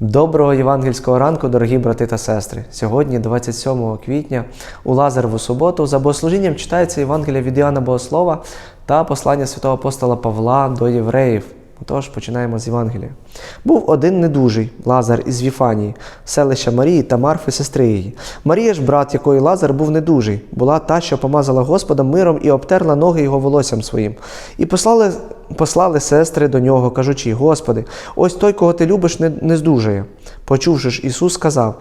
Доброго євангельського ранку, дорогі брати та сестри. Сьогодні, 27 квітня, у Лазареву суботу, за богослужінням читається Євангелія від Іоанна Богослова та послання святого апостола Павла до євреїв. Отож, починаємо з Євангелія. Був один недужий Лазар із Віфанії, селища Марії та Марфи, сестри її. Марія ж, брат якої Лазар був недужий, була та, що помазала Господа миром і обтерла ноги його волоссям своїм. І послали, послали сестри до нього, кажучи: Господи, ось той, кого ти любиш, не, не здужає. Почувши ж, Ісус сказав.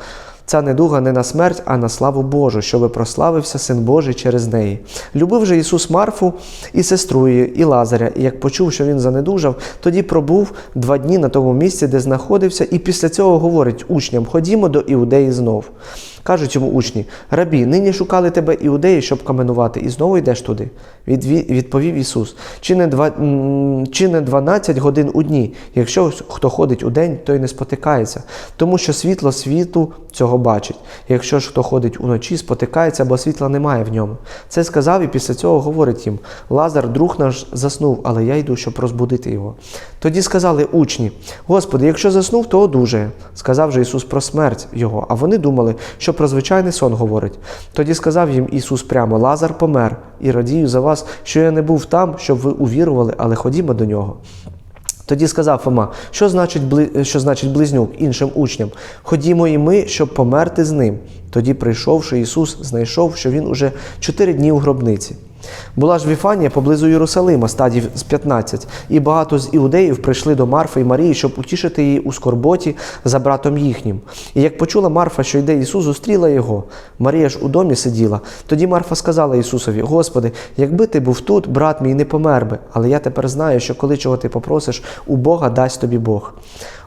Ця недуга не на смерть, а на славу Божу, щоби прославився Син Божий через неї. Любив же Ісус Марфу і сестру її, і Лазаря, і як почув, що він занедужав, тоді пробув два дні на тому місці, де знаходився, і після цього говорить учням: Ходімо до Іудеї знов. Кажуть йому учні: Рабі, нині шукали тебе іудеї, щоб каменувати, і знову йдеш туди. Відповів Ісус: чи не, два, чи не 12 годин у дні? Якщо хто ходить у день, той не спотикається, тому що світло світу цього бачить. Якщо ж хто ходить уночі, спотикається, бо світла немає в ньому. Це сказав і після цього говорить їм: Лазар, друг наш, заснув, але я йду, щоб розбудити його. Тоді сказали учні: Господи, якщо заснув, то одужає. Сказав же Ісус про смерть його, а вони думали, що про звичайний сон говорить. Тоді сказав їм Ісус прямо: Лазар помер, і радію за вас, що я не був там, щоб ви увірували, але ходімо до нього. Тоді сказав Фома, що значить, що значить близнюк іншим учням? Ходімо і ми, щоб померти з ним. Тоді, прийшовши Ісус, знайшов, що він уже чотири дні у гробниці. Була ж Віфанія поблизу Єрусалима, стадів з 15, і багато з іудеїв прийшли до Марфи і Марії, щоб утішити її у скорботі за братом їхнім. І як почула Марфа, що йде Ісус, зустріла його. Марія ж у домі сиділа. Тоді Марфа сказала Ісусові: Господи, якби ти був тут, брат мій не помер би, але я тепер знаю, що коли чого ти попросиш, у Бога дасть тобі Бог.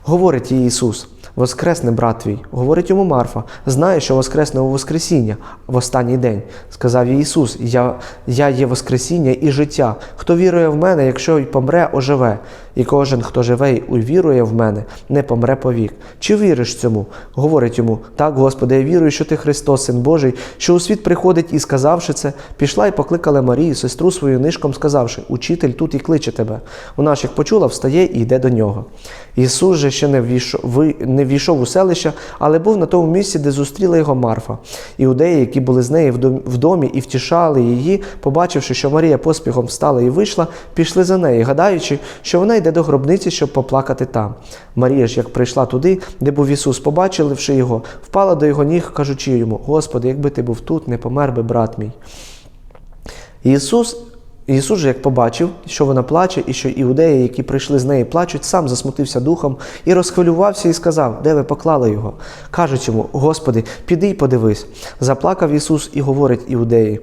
Говорить їй Ісус. Воскресне, брат твій, говорить йому Марфа, знає, що воскресне у Воскресіння в останній день. Сказав їй Ісус: Я, я є Воскресіння і життя. Хто вірує в мене, якщо й помре, оживе. І кожен, хто живе і увірує в мене, не помре повік. Чи віриш цьому? Говорить йому: Так, Господи, я вірую, що ти Христос, Син Божий, що у світ приходить і сказавши це, пішла і покликала Марію, сестру свою нишком, сказавши: Учитель тут і кличе тебе. Вона ж як почула, встає і йде до нього. Ісус же ще не ввійшов, не ввійшов у селище, але був на тому місці, де зустріла його Марфа. Іудеї, які були з нею в домі і втішали її, побачивши, що Марія поспіхом встала і вийшла, пішли за нею, гадаючи, що вона йде до гробниці, щоб поплакати там. Марія ж, як прийшла туди, де був Ісус, побачивши його, впала до його ніг, кажучи йому: Господи, якби ти був тут, не помер би, брат мій. Ісус, Ісус же, як побачив, що вона плаче, і що іудеї, які прийшли з неї, плачуть, сам засмутився духом і розхвилювався і сказав, де ви поклали його. Кажуть йому, Господи, піди й подивись. Заплакав Ісус і говорить іудеї.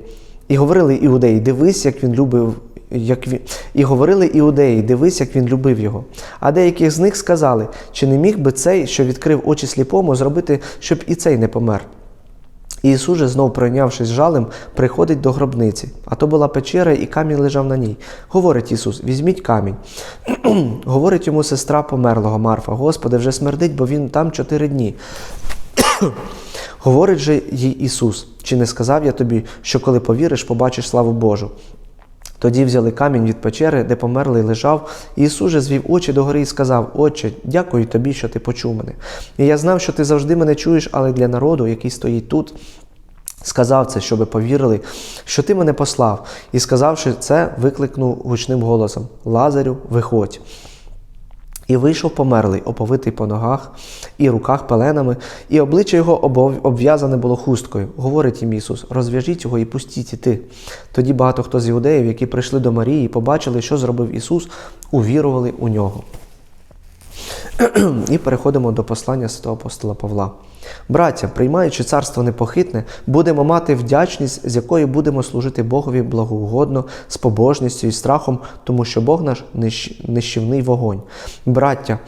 І говорили іудеї, дивись, як він любив. Як він... І говорили іудеї, дивись, як він любив його. А деяких з них сказали, чи не міг би цей, що відкрив очі сліпому, зробити, щоб і цей не помер. І Ісус же, знов пройнявшись жалем, приходить до гробниці. А то була печера, і камінь лежав на ній. Говорить Ісус: візьміть камінь. Говорить йому сестра померлого Марфа: Господи, вже смердить, бо він там чотири дні. Говорить же їй Ісус: чи не сказав я тобі, що коли повіриш, побачиш славу Божу? Тоді взяли камінь від печери, де померлий лежав, і Ісус же звів очі догори і сказав: Отче, дякую тобі, що ти почув мене. І я знав, що ти завжди мене чуєш, але для народу, який стоїть тут, сказав це, щоби повірили, що ти мене послав. І сказавши це, викликнув гучним голосом: Лазарю, виходь. І вийшов померлий, оповитий по ногах і руках пеленами, і обличчя його обв'язане було хусткою. Говорить їм Ісус: розв'яжіть його і пустіть іти. Тоді багато хто з іудеїв, які прийшли до Марії, побачили, що зробив Ісус, увірували у нього. І переходимо до послання святого апостола Павла. Браття, приймаючи царство непохитне, будемо мати вдячність, з якої будемо служити Богові благоугодно, з побожністю і страхом, тому що Бог наш нищівний вогонь. Браття,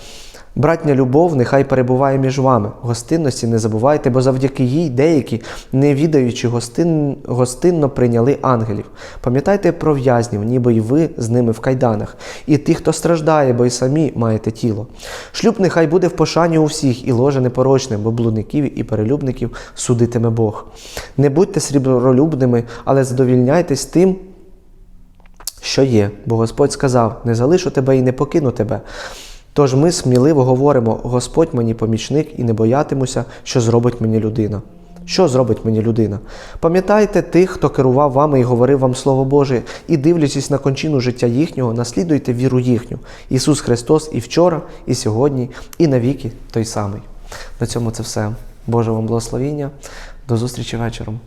Братня любов, нехай перебуває між вами. Гостинності не забувайте, бо завдяки їй деякі, не відаючи гостин, гостинно прийняли ангелів. Пам'ятайте про в'язнів, ніби й ви з ними в кайданах, і тих, хто страждає, бо й самі маєте тіло. Шлюб нехай буде в пошані у всіх, і ложе непорочне, бо блудників і перелюбників судитиме Бог. Не будьте срібролюбними, але задовільняйтесь тим, що є, бо Господь сказав: не залишу тебе і не покину тебе. Тож ми сміливо говоримо: Господь мені помічник і не боятимуся, що зробить мені людина. Що зробить мені людина? Пам'ятайте тих, хто керував вами і говорив вам Слово Боже, і дивлячись на кончину життя їхнього, наслідуйте віру їхню. Ісус Христос і вчора, і сьогодні, і навіки той самий. На цьому це все. Боже вам благословіння. До зустрічі вечором.